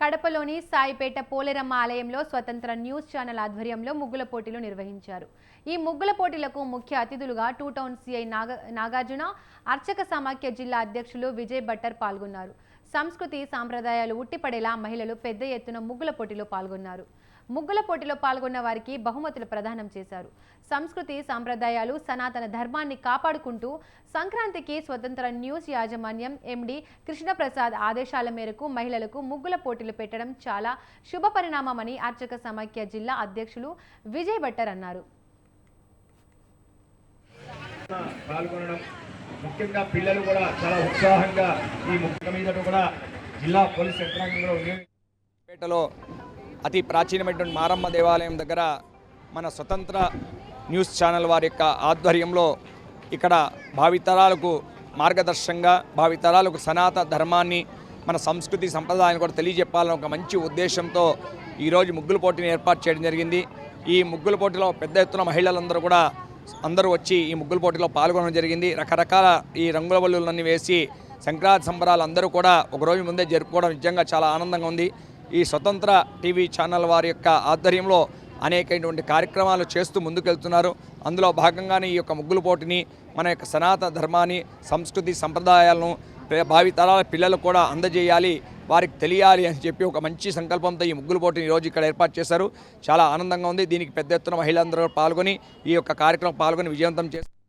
కడపలోని సాయిపేట పోలేరమ్మ ఆలయంలో స్వతంత్ర news channel ఆధ్వర్యంలో ముగ్గుల పోటీలు నిర్వహించారు. ఈ ముగ్గుల పోటీలకు ముఖ్య అతిథులుగా two town CI Naga Nagarjuna అర్చక సమాఖ్య జిల్లా అధ్యక్షులు విజయ్ భట్టర్ పాల్గొన్నారు. సంస్కృతి సాంప్రదాయాలు ఉట్టిపడేలా మహిళలు పెద్ద ఎత్తున ముగ్గుల పోటీలో పాల్గొన్నారు. ముగ్గుల పోటీలో పాల్గొన్న వారికి బహుమతులు ప్రదానం చేశారు. సంస్కృతి సాంప్రదాయాలు సనాతన ధర్మాన్ని కాపాడుకుంటూ సంక్రాంతికి స్వతంత్ర న్యూస్ యాజమాన్యం ఎండి కృష్ణప్రసాద్ ఆదేశాల మేరకు మహిళలకు ముగ్గుల పోటీలు పెట్టడం చాలా శుభ పరిణామమని అర్చక సమాఖ్య జిల్లా అధ్యక్షులు విజయ్ భట్టర్ అన్నారు. పాల్గొనడం ముఖ్యంగా పిల్లలు కూడా చాలా ఉత్సాహంగా ఈ ముఖ్య మీద కూడా జిల్లా పోలీస్ యంత్రాంగంలో పేటలో అతి ప్రాచీనమైనటువంటి మారమ్మ దేవాలయం దగ్గర మన స్వతంత్ర న్యూస్ ఛానల్ వారి యొక్క ఆధ్వర్యంలో ఇక్కడ భావితరాలకు మార్గదర్శకంగా భావితరాలకు సనాతన ధర్మాన్ని మన సంస్కృతి సంప్రదాయాన్ని కూడా తెలియజెప్పాలని ఒక మంచి ఉద్దేశంతో ఈరోజు ముగ్గుల పోటీని ఏర్పాటు చేయడం జరిగింది. ఈ ముగ్గుల పోటీలో పెద్ద ఎత్తున మహిళలందరూ కూడా అందరూ వచ్చి ఈ ముగ్గుల పోటీలో పాల్గొనడం జరిగింది. రకరకాల ఈ రంగుల బల్లులన్నీ వేసి సంక్రాంతి సంబరాలు అందరూ కూడా ఒకరోజు ముందే జరుపుకోవడం నిజంగా చాలా ఆనందంగా ఉంది. ఈ స్వతంత్ర టీవీ ఛానల్ వారి యొక్క ఆధ్వర్యంలో అనేకమైనటువంటి కార్యక్రమాలు చేస్తూ ముందుకెళ్తున్నారు. అందులో భాగంగానే ఈ యొక్క ముగ్గుల పోటీని మన యొక్క సనాతన ధర్మాన్ని సంస్కృతి సంప్రదాయాలను భావితరాల పిల్లలు కూడా అందజేయాలి. వారికి తెలియాలి అని చెప్పి ఒక మంచి సంకల్పంతో ఈ ముగ్గులు పోటీని ఈరోజు ఇక్కడ ఏర్పాటు చేశారు. చాలా ఆనందంగా ఉంది. దీనికి పెద్ద ఎత్తున మహిళలందరూ పాల్గొని ఈ యొక్క కార్యక్రమం పాల్గొని విజయవంతం చేస్తారు.